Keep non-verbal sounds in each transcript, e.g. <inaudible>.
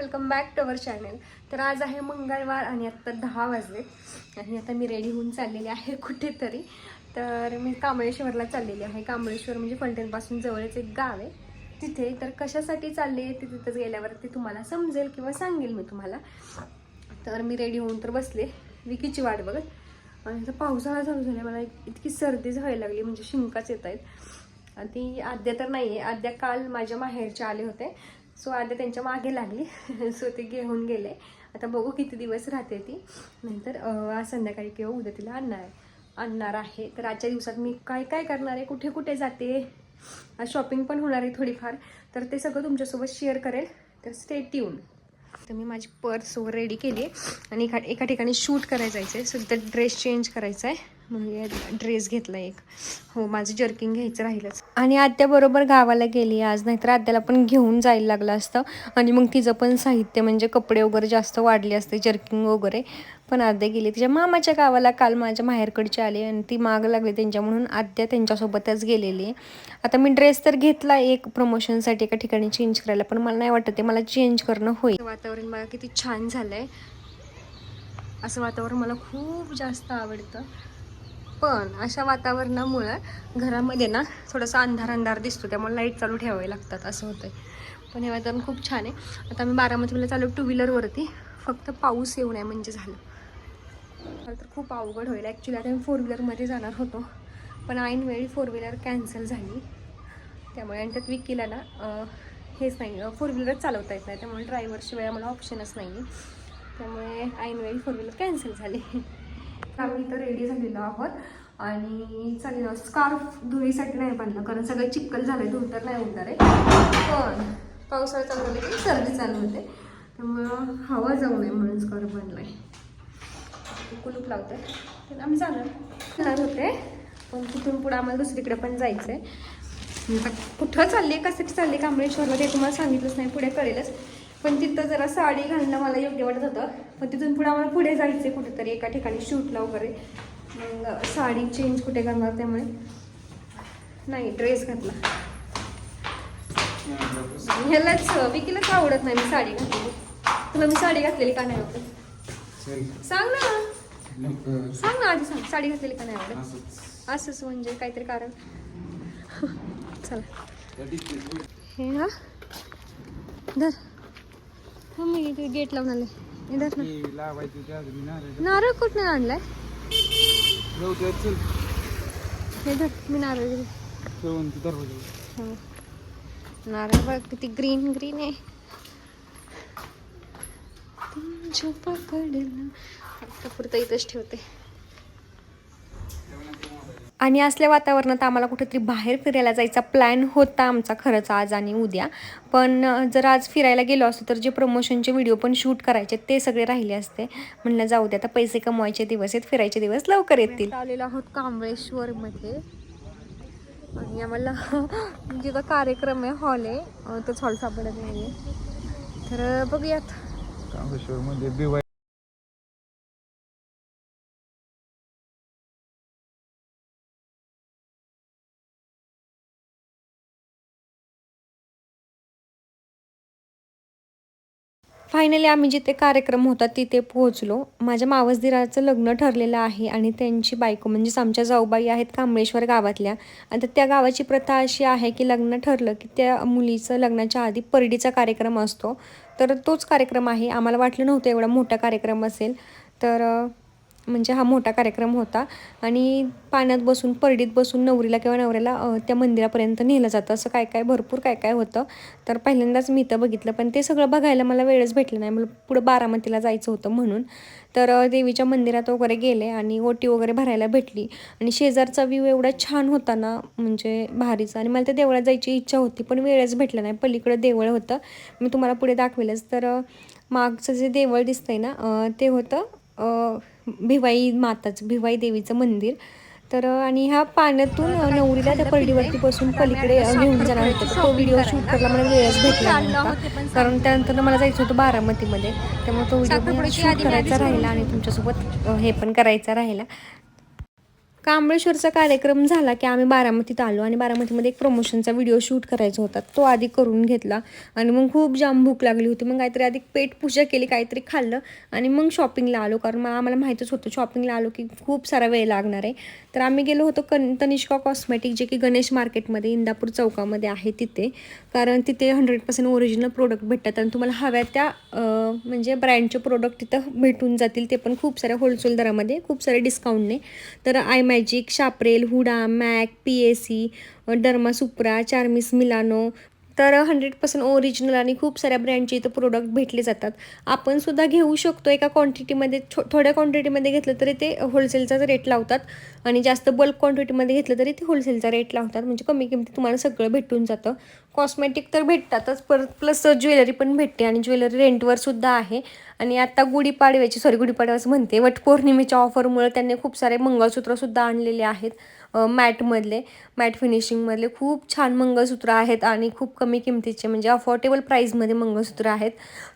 Welcome back to our channel तर आज आहे मंगळवार आणि आत्ता दहा वाजले. आणि आता मी रेडी होऊन चाललेली आहे कुठेतरी. तर मी कांबळेश्वरला चाललेली आहे. कांबळेश्वर म्हणजे फलटणपासून जवळच एक गाव आहे. तिथे तर कशासाठी चालले ते तिथंच गेल्यावरती तुम्हाला समजेल किंवा सांगेल मी तुम्हाला. तर मी रेडी होऊन तर बसले. विकीची वाट बघत. आणि आता पावसाळा चालू झाला मला इतकी सर्दी व्हायला लागली. म्हणजे शिंकाच येत आहेत. आणि ती आद्या तर नाही आहे आद्या काल माझ्या माहेरचे आले होते. सो आद्या त्यांच्या मागे लागली. <laughs> सो ते घेऊन गेले. आता बघू किती दिवस राहते ती. नंतर आज संध्याकाळी किंवा उद्या तिला आणणार आणणार आहे. तर आजच्या दिवसात मी काय काय करणार आहे? कुठे कुठे जाते? शॉपिंग पण होणार आहे थोडीफार. तर ते सगळं तुमच्यासोबत शेअर करेल. तर स्टे ट्यून तर मी माझी पर्स रेडी केली आहे आणि एका एका ठिकाणी शूट करायचं आहे सध्या ड्रेस चेंज करायचा आहे म्हणजे ड्रेस घेतला एक. हो माझं जर्किंग घ्यायचं राहिलंच. आणि आत्याबरोबर गावाला गेली आज. नाहीतर आत्याला पण घेऊन जायला लागलं असतं. आणि मग तिचं पण साहित्य म्हणजे कपडे वगैरे जास्त वाढले असते जर्किंग वगैरे. पण आद्या गेली. तिच्या मामाच्या गावाला काल माझ्या माहेरकडची आले आणि ती माग लागली त्यांच्या म्हणून आद्या त्यांच्यासोबतच गेलेली. आहे आता मी ड्रेस तर घेतला एक प्रमोशनसाठी एका ठिकाणी चेंज करायला पण मला नाही वाटत ते मला चेंज करणं होईल. वातावरण मला किती छान झालंय. असं वातावरण मला खूप जास्त आवडतं. पण अशा वातावरणामुळं घरामध्ये ना थोडासा अंधार अंधार दिसतो त्यामुळे लाइट चालू ठेवावे लागतात असं होतं पण हे वातावरण खूप छान आहे. आता मी बारामतीला चालू टू व्हीलरवरती फक्त पाऊस येऊ नये म्हणजे झालं. मला तर खूप अवघड होईल. ॲक्च्युली आता मी फोर व्हीलरमध्ये जाणार होतो. पण ऐनवेळी फोर व्हीलर कॅन्सल झाली. त्यामुळे आणि त्यात विकीला ना हेच नाही फोर व्हीलरच चालवता येत नाही. त्यामुळे ड्रायव्हरशिवाय आम्हाला ऑप्शनच नाही त्यामुळे ऐनवेळी फोर व्हीलर कॅन्सल झाली. आम्ही इथं रेडी झालेलो आहोत. आणि चालेल स्कार्फ धुळीसाठी नाही बांधलं कारण सगळं चिक्कल झालं आहे धुळ तर नाही होणार आहे. पण पावसाळा चालू झाला की सर्दी चालू होते. त्यामुळं हवा जाऊ नये म्हणून स्कार्फ बांधला आहे कुलूप लावते तर आम्ही जाणार. जाणार होते. पण तिथून पुढे आम्हाला दुसरीकडे पण जायचं आहे कुठं चालली आहे कशासाठी चालली आहे कांबळेश्वरला ते तुम्हाला सांगितलंच नाही पुढे कळेलच. पण तिथं जरा साडी घालणं मला योग्य वाटत होतं. पण तिथून पुढे आम्हाला पुढे जायचं आहे कुठेतरी एका ठिकाणी शूटला वगैरे. मग साडी चेंज कुठे करणार त्यामुळे? नाही ड्रेस घातला. ह्यालाच विकीलाच आवडत नाही मी साडी घातलेली. तुला मी साडी घातलेली का नाही? आवडत सांग ना. सांग ना आधी सांग. साडी घातलेली का नाही आवडत असंच. म्हणजे काहीतरी कारण. चला. हे हा. धर. मी इथे गेट लावून आले धर ना. नारळ नारळ कुठनं आणलाय? हे धर मी नारळ तू दरवाजा. हो. नारळ बघ किती ग्रीन ग्रीन आहे. तुमच्या पकडलं. आता पुरतं इथंच ठेवते. आणि असल्या वातावरणात आम्हाला कुठेतरी बाहेर फिरायला जायचा प्लॅन होता आमचा खरंच आज आणि उद्या. पण जर आज फिरायला गेलो असतो तर जे प्रमोशनचे व्हिडिओ पण शूट करायचे ते सगळे राहिले असते. म्हणलं जाऊ दे आता पैसे कमवायचे दिवस आहेत फिरायचे दिवस लवकर येतील. आलेलो आहोत कांबळेश्वरमध्ये. आणि आम्हाला <laughs> जिथं कार्यक्रम आहे हॉल आहे तोच हॉल सापडत नाही आहे तर बघूयात. फायनली आम्ही जिथे कार्यक्रम होता तिथे पोहोचलो. माझ्या मावसदिराचं लग्न ठरलेलं आहे आणि त्यांची बायको म्हणजेच आमच्या जाऊबाई आहेत कांबळेश्वर गावातल्या. आणि त्या गावाची प्रथा अशी आहे की लग्न ठरलं की त्या मुलीचं लग्नाच्या आधी परडीचा कार्यक्रम असतो. तर तोच कार्यक्रम आहे. आम्हाला वाटलं नव्हतं एवढा मोठा कार्यक्रम असेल. तर म्हणजे हा मोठा कार्यक्रम होता. आणि पाण्यात बसून परडीत बसून नवरीला किंवा नवऱ्याला त्या मंदिरापर्यंत नेलं जातं. असं काय काय भरपूर काय काय होतं. तर पहिल्यांदाच मी इथं बघितलं. पण ते सगळं बघायला मला वेळच भेटला नाही. मला पुढं बारामतीला जायचं होतं म्हणून. तर देवीच्या मंदिरात वगैरे गेले आणि ओटी वगैरे भरायला भेटली. आणि शेजारचा व्ह्यू एवढा छान होता ना म्हणजे भारीचा. आणि मला त्या देवळात जायची इच्छा होती पण वेळच भेटला नाही. पलीकडं देवळ होतं. मी तुम्हाला पुढे दाखवेलच. तर मागचं जे देवळ दिसतंय ना ते होतं भिवाई माताचं भिवाई देवीचं मंदिर. तर आणि ह्या पाण्यातून नवरीला त्या परडीवरती बसून पलीकडे घेऊन जाणार होतं. तो व्हिडिओ शूट करायला मला वेळच भेटला नव्हता. कारण त्यानंतर मला जायचं होतं बारामतीमध्ये. त्यामुळे तो व्हिडिओ शूट करायचा राहिला आणि तुमच्यासोबत हे पण करायचा राहिला. कांबळेश्वरचा कार्यक्रम झाला की आम्ही बारामतीत आलो आणि बारामतीमध्ये एक प्रमोशनचा व्हिडिओ शूट करायचा होता. तो आधी करून घेतला आणि मग खूप जाम भूक लागली होती. मग काहीतरी आधी पेट पूजा केली काहीतरी खाल्लं आणि मग शॉपिंगला आलो. कारण मग आम्हाला माहीतच होतं शॉपिंगला आलो की खूप सारा वेळ लागणार आहे. तर आम्ही गेलो होतो कन तनिष्का कॉस्मेटिक जे की गणेश मार्केटमध्ये इंदापूर चौकामध्ये आहे तिथे. कारण तिथे हंड्रेड पर्सेंट ओरिजिनल प्रोडक्ट भेटतात आणि तुम्हाला हव्या त्या म्हणजे ब्रँडचे प्रोडक्ट तिथं भेटून जातील. ते पण खूप साऱ्या होलसेल दरामध्ये खूप सारे डिस्काउंटने तर आय मॅजिक शाप्रेल हुडा Mac P A C derma सुप्रा चार्मिस मिलानो तर हंड्रेड पर्सेंट ओरिजिनल आणि खूप साऱ्या ब्रँडचे इथं प्रोडक्ट भेटले जातात. आपण सुद्धा घेऊ शकतो एका क्वांटिटीमध्ये छो थोड्या क्वांटिटीमध्ये घेतलं तरी ते होलसेलचाच रेट लावतात. आणि जास्त बल्क क्वांटिटीमध्ये घेतलं तरी ते होलसेलचा रेट लावतात. म्हणजे कमी किमतीत तुम्हाला सगळं भेटून जातं. कॉस्मेटिक तर भेटतातच पर प्लस ज्वेलरी पण भेटते आणि ज्वेलरी रेंटवर सुद्धा आहे. आणि आता गुढीपाडव्याची सॉरी गुढीपाडव्याचं म्हणते वटपौर्णिमेच्या ऑफरमुळे त्यांनी खूप सारे मंगळसूत्रसुद्धा आणलेले आहेत. मॅटमधले मॅट फिनिशिंगमधले खूप छान मंगळसूत्र आहेत आणि खूप कमी किमतीचे म्हणजे अफोर्डेबल प्राईजमध्ये मंगळसूत्र आहेत.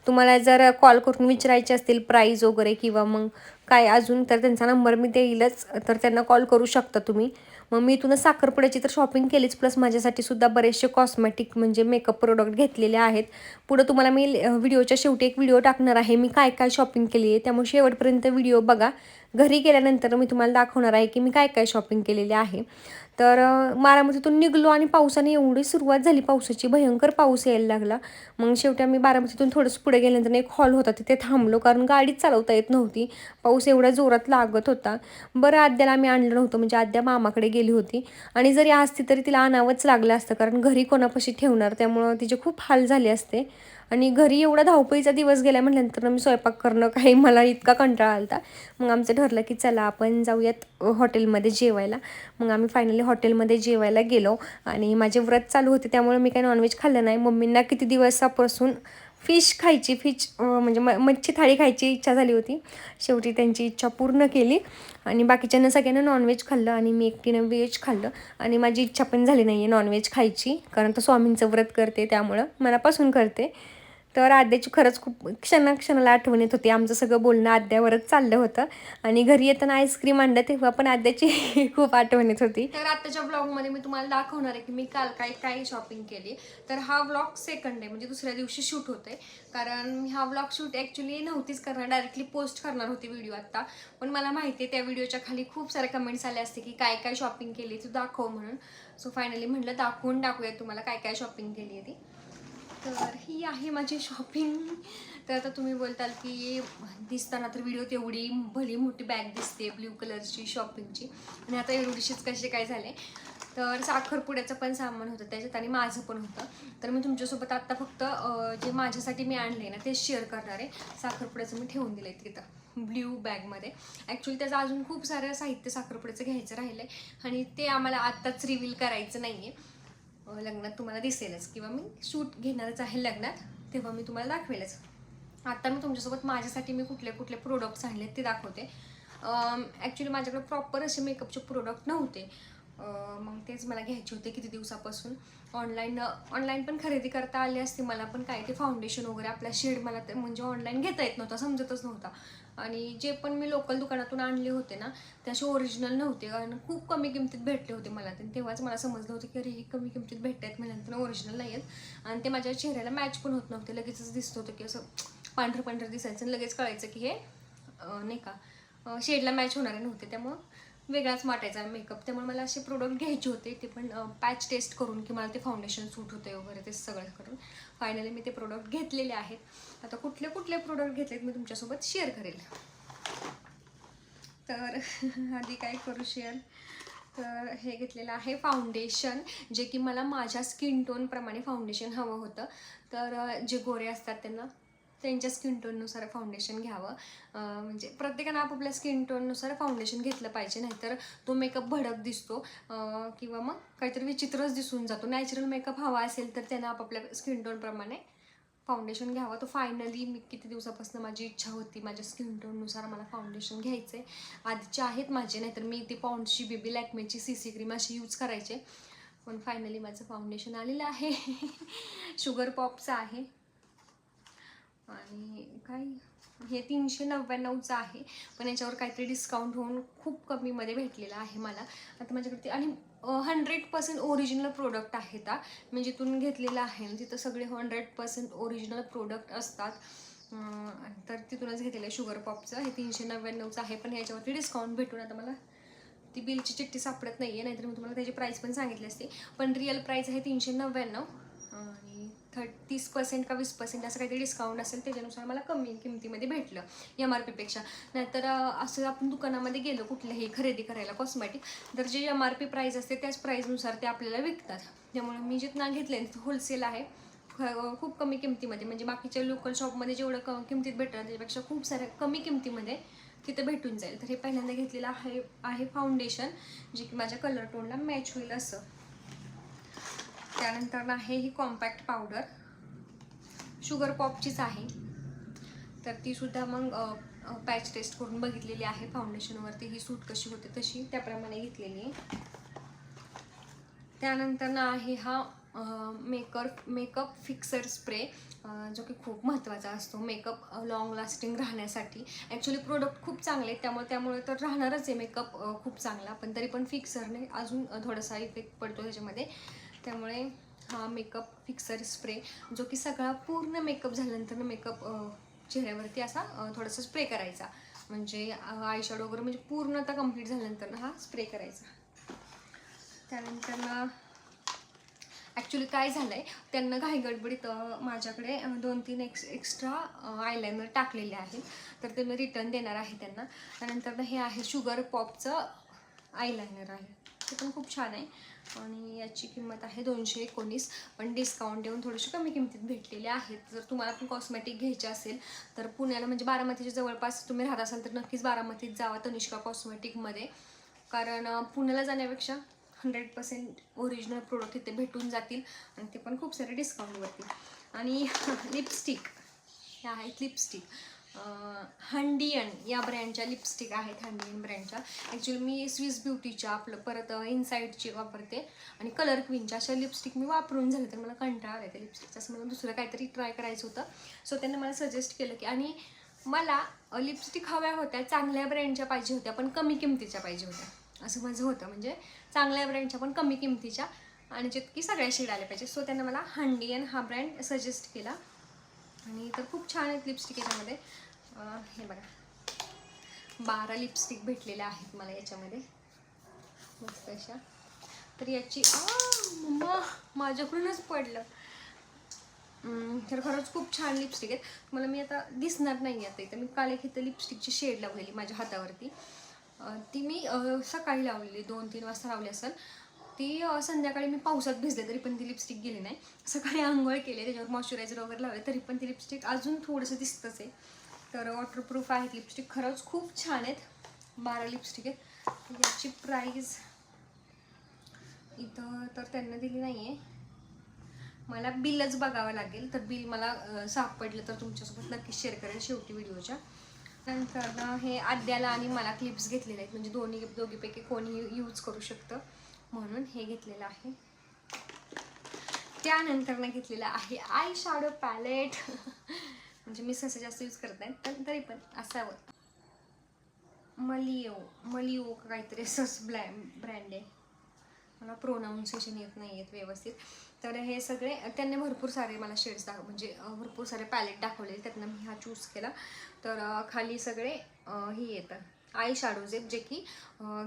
तुम्हाला जर कॉल करून विचारायचे असतील प्राईज वगैरे किंवा मग काय अजून तर त्यांचा नंबर मी देईलच तर त्यांना कॉल करू शकता तुम्ही. मग मी इथूनच साखरपुड्याची तर शॉपिंग केलीच प्लस माझ्यासाठी सुद्धा बरेचसे कॉस्मेटिक म्हणजे मेकअप प्रोडक्ट घेतलेले आहेत. पुढं तुम्हाला मी व्हिडिओच्या शेवटी एक व्हिडिओ टाकणार आहे मी काय काय शॉपिंग केली आहे त्यामुळे शेवटपर्यंत व्हिडिओ बघा. घरी गेल्यानंतर मी तुम्हाला दाखवणार आहे की मी काय काय शॉपिंग केलेली आहे. तर बारामतीतून निघलो आणि पावसाने एवढी सुरुवात झाली. पावसाची भयंकर पाऊस यायला लागला. मग शेवटी आम्ही बारामतीतून थोडंसं पुढे गेल्यानंतर एक हॉल होता. तिथे थांबलो कारण गाडीच चालवता येत नव्हती. पाऊस एवढ्या जोरात लागत होता. बरं आद्याला आम्ही आणलं नव्हतं. म्हणजे आद्या मामाकडे गेली होती. आणि जरी असती तरी तिला आणावंच लागलं असतं. कारण घरी कोणापाशी ठेवणार. त्यामुळं तिचे खूप हाल झाले असते. आणि घरी एवढा धावपळीचा दिवस गेला म्हटल्यानंतर मी स्वयंपाक करणं काही मला इतका कंटाळा आला मग आमचं ठरलं की चला आपण जाऊयात हॉटेलमध्ये जेवायला. मग आम्ही फायनली हॉटेलमध्ये जेवायला गेलो आणि माझे व्रत चालू होते त्यामुळे मी काही नॉनव्हेज खाल्लं नाही. मम्मींना किती दिवसापासून फिश खायची फिश म्हणजे म मच्छी थाळी खायची इच्छा झाली होती. शेवटी त्यांची इच्छा पूर्ण केली आणि बाकीच्यांना सगळ्यांना नॉनव्हेज खाल्लं आणि मी एकटीनं व्हेज खाल्लं. आणि माझी इच्छा पण झाली नाही आहे नॉनव्हेज खायची कारण तर स्वामींचं व्रत करते त्यामुळं मनापासून करते. तर आद्याची खरंच खूप क्षणाक्षणाला आठवण येत होती. आमचं सगळं बोलणं आद्यावरच चाललं होतं. आणि घरी येताना आईस्क्रीम आणलं तेव्हा पण आद्याची <laughs> खूप आठवण येत होती. तर आत्ताच्या ब्लॉगमध्ये मी तुम्हाला दाखवणार आहे की मी काल काय काय शॉपिंग केली. तर हा ब्लॉग सेकंड आहे. म्हणजे दुसऱ्या दिवशी शूट होते कारण हा व्लॉग शूट ॲक्च्युली नव्हतीच करणार. डायरेक्टली पोस्ट करणार होती व्हिडिओ आत्ता. पण मला माहिती आहे त्या व्हिडिओच्या खाली खूप सारे कमेंट्स आले असते की काय काय शॉपिंग केली तू दाखव म्हणून. सो फायनली म्हटलं दाखवून टाकूया तुम्हाला काय काय शॉपिंग केली आहे ती. तर ही आहे माझी शॉपिंग तर आता तुम्ही बोलताल की दिसताना तर व्हिडिओ तेवढी भली मोठी बॅग दिसते ब्ल्यू कलरची शॉपिंगची आणि आता एवढीशीच कसे काय झाले? तर साखरपुड्याचं पण सामान होतं त्याच्यात आणि माझं पण होतं. तर मी तुमच्यासोबत आत्ता फक्त जे माझ्यासाठी मी आणले ना ते शेअर करणार आहे. साखरपुड्याचं मी ठेवून दिलं आहे तिथं ब्ल्यू बॅगमध्ये ॲक्च्युली त्याचं अजून खूप सारं साहित्य साखरपुड्याचं घ्यायचं राहिलं आहे आणि ते आम्हाला आत्ताच रिव्हील करायचं नाही आहे लग्नात तुम्हाला दिसेलच. किंवा मी शूट घेणारच आहे लग्नात तेव्हा मी तुम्हाला दाखवेलच. आता मी तुमच्यासोबत माझ्यासाठी मी कुठले कुठले प्रोडक्ट्स आणले ते दाखवते. ॲक्च्युली माझ्याकडे प्रॉपर असे मेकअपचे प्रोडक्ट नव्हते. मग तेच मला घ्यायचे होते किती दिवसापासून. ऑनलाईन ऑनलाईन पण खरेदी करता आली असते. मला पण काय ते फाउंडेशन वगैरे आपला शेड मला ते म्हणजे ऑनलाईन घेता येत नव्हता समजतच नव्हता. आणि जे पण मी लोकल दुकानातून आणले होते ना ते असे ओरिजिनल नव्हते. कारण खूप कमी किमतीत भेटले होते मला. ते तेव्हाच मला समजलं होतं की अरे हे कमी किमतीत भेटत आहेत म्हटल्यानंतर ओरिजिनल नाही आहेत आणि ते माझ्या चेहऱ्याला मॅच पण होत नव्हते. लगेचच दिसत होतं की असं पांढरं पांढरं दिसायचं. आणि लगेच कळायचं की हे नाही का शेडला मॅच होणारे नव्हते. त्यामुळं वेगळाच वाटायचा मेकअप त्यामुळे मला असे प्रोडक्ट घ्यायचे होते. ते पण पॅच टेस्ट करून की मला ते फाउंडेशन सूट होते वगैरे ते सगळं करून. फायनली मी ते प्रोडक्ट घेतलेले आहेत. आता कुठले कुठले प्रोडक्ट घेतलेत मी तुमच्यासोबत शेअर करेल. तर <laughs> आधी काय करू शेअर तर हे घेतलेलं आहे फाउंडेशन जे की मला माझ्या स्किन टोनप्रमाणे फाउंडेशन हवं होतं. तर जे गोरे असतात त्यांना त्यांच्या स्किन टोननुसार फाउंडेशन घ्यावं. म्हणजे प्रत्येकानं आपापल्या स्किन टोननुसार फाउंडेशन घेतलं पाहिजे नाहीतर तो मेकअप भडक दिसतो. किंवा मग काहीतरी विचित्रच दिसून जातो. नॅचरल मेकअप हवा असेल तर त्यांना आपापल्या स्किन टोनप्रमाणे फाउंडेशन घ्यावं. तो फायनली मी किती दिवसापासून माझी इच्छा होती माझ्या स्किन टोननुसार मला फाउंडेशन घ्यायचं आहे आधीचे आहेत माझे नाहीतर मी ती पाऊंडची बेबी लॅक्मेची सी सी क्रीम अशी यूज करायचे. पण फायनली माझं फाउंडेशन आलेलं आहे. <laughs> शुगर पॉपचं आहे. आणि काय हे तीनशे नव्याण्णवचं आहे. पण याच्यावर काहीतरी डिस्काउंट होऊन खूप कमीमध्ये भेटलेलं आहे मला. आता माझ्याकडे ते आणि हंड्रेड पर्सेंट ओरिजिनल प्रोडक्ट आहेत ता. मी जिथून घेतलेलं आहे तिथं सगळे हंड्रेड पर्सेंट ओरिजिनल प्रोडक्ट असतात. तर तिथूनच घेतलेलं आहे शुगर पॉपचं हे तीनशे नव्याण्णवचं आहे पण ह्याच्यावरती डिस्काउंट भेटून आता मला ती बिलची चिठ्ठी सापडत नाही आहे नाहीतर मी तुम्हाला त्याची प्राईस पण सांगितली असते. पण रिअल प्राईस आहे तीनशे नव्याण्णव. थर्ट तीस पर्सेंट का वीस पर्सेंट असं काहीतरी डिस्काउंट असेल त्याच्यानुसार मला कमी किमतीमध्ये भेटलं एम आर पीपेक्षा नाहीतर असं आपण दुकानामध्ये गेलो कुठल्याही खरेदी करायला कॉस्मॅटिक तर जे एम आर पी प्राईज असते त्याच प्राईजनुसार ते आपल्याला विकतात. त्यामुळे मी जिथं घेतले तिथं होलसेल आहे खूप कमी किमतीमध्ये म्हणजे बाकीच्या लोकल शॉपमध्ये जेवढं क किमतीत भेटणार त्याच्यापेक्षा खूप साऱ्या कमी किमतीमध्ये तिथे भेटून जाईल. तर हे पहिल्यांदा घेतलेलं आहे आहे फाउंडेशन जे की माझ्या कलर टोनला मॅच होईल असं. त्यानंतर आहे ही कॉम्पॅक्ट पावडर शुगर पॉपचीच आहे. तर तीसुद्धा मग पॅच टेस्ट करून बघितलेली आहे. फाउंडेशनवरती ही सूट कशी होते तशी त्याप्रमाणे घेतलेली आहे. त्यानंतर ना आहे हा मेकअप मेकअप फिक्सर स्प्रे जो की खूप महत्त्वाचा असतो. मेकअप लॉंग लास्टिंग राहण्यासाठी. ॲक्च्युली प्रोडक्ट खूप चांगले आहेत. त्यामुळे त्यामुळे तर राहणारच आहे. मेकअप खूप चांगला. पण तरी पण फिक्सरने अजून थोडासा इफेक्ट पडतो त्याच्यामध्ये. त्यामुळे हा मेकअप फिक्सर स्प्रे जो की सगळा पूर्ण मेकअप झाल्यानंतर मेकअप चेहऱ्यावरती असा थोडासा स्प्रे करायचा. म्हणजे आयशॅडो वगैरे म्हणजे पूर्ण आता कंप्लीट झाल्यानंतर हा स्प्रे करायचा. त्यानंतर ना ॲक्च्युली काय झालं आहे त्यांना घाईगडबडीत माझ्याकडे दोन तीन एक्स एक्स्ट्रा आयलायनर टाकलेले आहेत. तर ते मी रिटर्न देणार आहे त्यांना. त्यानंतर हे आहे शुगर पॉपचं आयलायनर आहे. ते पण खूप छान आहे. आणि याची किंमत आहे दोनशे एकोणीस. पण डिस्काउंट देऊन थोडीशी कमी किमतीत भेटलेले आहेत. जर तुम्हाला पण कॉस्मेटिक घ्यायचे असेल तर पुण्याला म्हणजे बारामतीच्या जवळपास तुम्ही राहत असाल तर नक्कीच बारामतीत जावा तनिष्का कॉस्मेटिकमध्ये कारण पुण्याला जाण्यापेक्षा हंड्रेड पर्सेंट ओरिजिनल प्रोडक्ट इथे भेटून जातील. आणि ते पण खूप सारे डिस्काउंटवरती आणि <laughs> लिपस्टिक ह्या आहेत लिपस्टिक हंडियन या ब्रँडच्या लिपस्टिक आहेत हंडियन ब्रँडच्या ॲक्च्युली मी स्विस ब्युटीच्या आपलं परत इनसाईडची वापरते. आणि कलर क्वीनच्या अशा लिपस्टिक मी वापरून झालं तर मला कंटाळा आला त्या लिपस्टिकचा असं मला दुसरं काहीतरी ट्राय करायचं होतं. सो त्यांनी मला सजेस्ट केलं की आणि मला लिपस्टिक हव्या होत्या चांगल्या ब्रँडच्या पाहिजे होत्या पण कमी किमतीच्या पाहिजे होत्या. असं माझं होतं. म्हणजे चांगल्या ब्रँडच्या पण कमी किमतीच्या. आणि जे की सगळ्या शेड आल्या पाहिजे सो त्यांना मला हंडियन हा ब्रँड सजेस्ट केला. आणि तर खूप छान आहेत लिपस्टिक याच्यामध्ये. हे बघा. बारा लिपस्टिक भेटलेल्या आहेत मला याच्यामध्ये. मस्त अशा. तर याची मम्मा माझ्याकडूनच पडलं. तर खरंच खूप छान लिपस्टिक आहेत. मला मी आता दिसणार नाही आता इथं. मी काल एक इथं लिपस्टिकची शेड लावलेली माझ्या हातावरती. ती मी सकाळी लावलेली दोन तीन वाजता लावली असेल. ती संध्याकाळी मी पावसात भिजले तरी पण ती लिपस्टिक गेली नाही. सकाळी आंघोळ केली त्याच्यावर मॉइश्चरायझर वगैरे लावले तरी पण ती लिपस्टिक अजून थोडंसं दिसतंच आहे. तर वॉटरप्रूफ आहेत लिपस्टिक खरंच खूप छान आहेत. बारा लिपस्टिक आहेत. याची प्राईज इथं तर त्यांना दिली नाही आहे मला बिलच बघावं लागेल. तर बिल मला सापडलं तर तुमच्यासोबत नक्कीच शेअर करेल शेवटी व्हिडिओच्या. नंतर ना हे आद्याला आणि मला क्लिप्स घेतलेले आहेत. म्हणजे दोन्ही दोघीपैकी कोणी यूज करू शकतं म्हणून हे घेतलेलं आहे. त्यानंतरनं घेतलेलं आहे आय शॅडो पॅलेट म्हणजे मी सहसा जास्त यूज करत नाही पण तरी पण असावं मलिओ मलिओ का काहीतरी असंच ब्लॅ ब्रँड आहे. मला प्रोनाऊन्सिएशन येत नाही आहेत व्यवस्थित. तर हे सगळे त्यांनी भरपूर सारे मला शेड्स दाखव म्हणजे भरपूर सारे पॅलेट दाखवले त्यातनं मी हा चूज केला. तर खाली सगळे हे येतं. आय शॅडोज आहेत जे की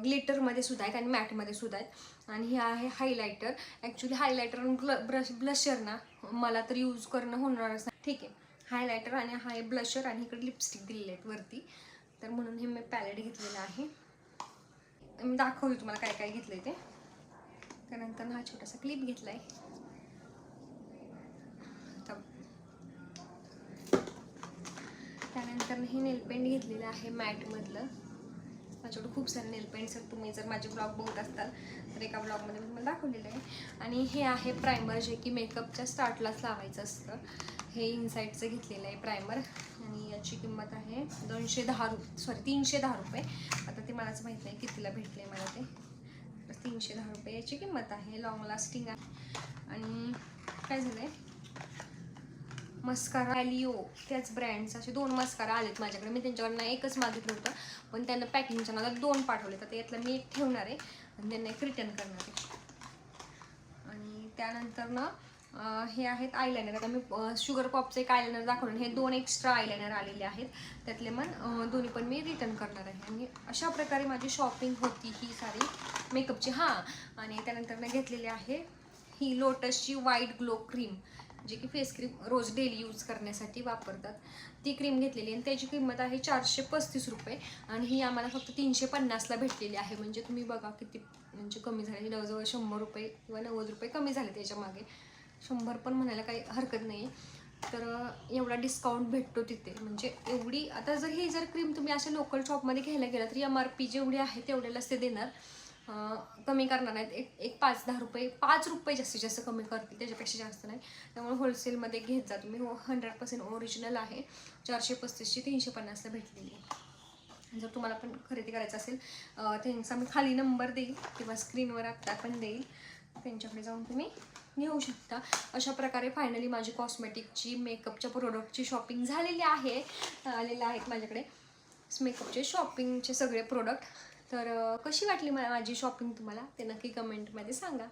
ग्लिटरमध्ये सुद्धा आहेत आणि मॅटमध्ये सुद्धा आहेत. आणि हे आहे हायलायटर ॲक्च्युली हायलायटर आणि ब्ल ब्रश ब्लशर ना मला तर यूज करणं होणारच नाही. ठीक आहे. हायलायटर आणि हा आहे ब्लशर आणि इकडे लिपस्टिक दिलेले आहेत वरती. तर म्हणून हे मी पॅलेट घेतलेलं आहे. मी दाखवते तुम्हाला काय काय घेतलं ते. त्यानंतर हा छोटासा क्लिप घेतला आहे त्यानंतर हे नेलपेंट घेतलेलं आहे मॅटमधलं माझ्याकडे खूप सारे नेलपेंट्स आहेत. तुम्ही जर माझे ब्लॉग बघत असताल तर एका ब्लॉगमध्ये मी तुम्हाला दाखवलेलं आहे. आणि हे आहे प्रायमर जे की मेकअपच्या स्टार्टलाच लावायचं असतं. हे इनसाईडचं घेतलेलं आहे प्रायमर आणि याची किंमत आहे दोनशे दहा रुपये सॉरी तीनशे दहा रुपये. आता ते मलाच माहीत नाही कितीला भेटले मला ते. तर तीनशे दहा रुपये याची किंमत आहे लॉंग लास्टिंग आहे. आणि काय झालं आहे मस्कारा लिओ त्याच ब्रँडचा असे दोन मस्कारा आलेत माझ्याकडे. मी त्यांच्याकडनं एकच मागितलं होतं पण त्यांना पॅकिंगच्या नादात दोन पाठवले तर यातलं मी एक ठेवणार आहे आणि त्यांना एक रिटर्न करणार आहे. आणि त्यानंतर ना हे आहेत आयलायनर आता मी शुगर पॉपचं एक आयलायनर दाखवलं हे दोन एक्स्ट्रा आयलायनर आलेले आहेत. त्यातले मग दोन्ही पण मी रिटर्न करणार आहे. आणि अशा प्रकारे माझी शॉपिंग होती ही सारी मेकअपची हां आणि त्यानंतर मी घेतलेली आहे ही लोटसची व्हाईट ग्लो क्रीम जे की फेस क्रीम रोज डेली यूज करण्यासाठी वापरतात. ती क्रीम घेतलेली आणि त्याची किंमत आहे चारशे पस्तीस रुपये. आणि ही आम्हाला फक्त तीनशे पन्नासला भेटलेली आहे. म्हणजे तुम्ही बघा किती म्हणजे कमी झाले. जवळजवळ शंभर रुपये किंवा नव्वद रुपये कमी झाले त्याच्यामागे शंभर पण म्हणायला काही हरकत नाही. तर एवढा डिस्काउंट भेटतो तिथे. म्हणजे एवढी आता जर ही जर क्रीम तुम्ही अशा लोकल शॉपमध्ये घ्यायला गेला तर एम आर पी जेवढी आहे तेवढ्यालाच ते देणार. कमी करणार नाहीत. एक एक पाच दहा रुपये पाच रुपये जास्तीत जास्त कमी करतील त्याच्यापेक्षा जास्त नाही. त्यामुळे होलसेलमध्ये घेत जा तुम्ही. हो हंड्रेड पर्सेंट ओरिजिनल आहे. चारशे पस्तीसची तीनशे पन्नासला भेटलेली आहे. जर तुम्हाला पण खरेदी करायचं असेल त्यांचा मी खाली नंबर देईल. किंवा स्क्रीनवर आत्ता पण देईल. त्यांच्याकडे जाऊन तुम्ही घेऊ शकता. अशा प्रकारे फायनली माझी कॉस्मेटिकची मेकअपच्या प्रोडक्टची शॉपिंग झालेली आहे. आलेलं आहेत माझ्याकडे. मेकअपचे शॉपिंगचे सगळे प्रोडक्ट तर कशी वाटली मला माझी शॉपिंग तुम्हाला? ते नक्की कमेंटमध्ये सांगा.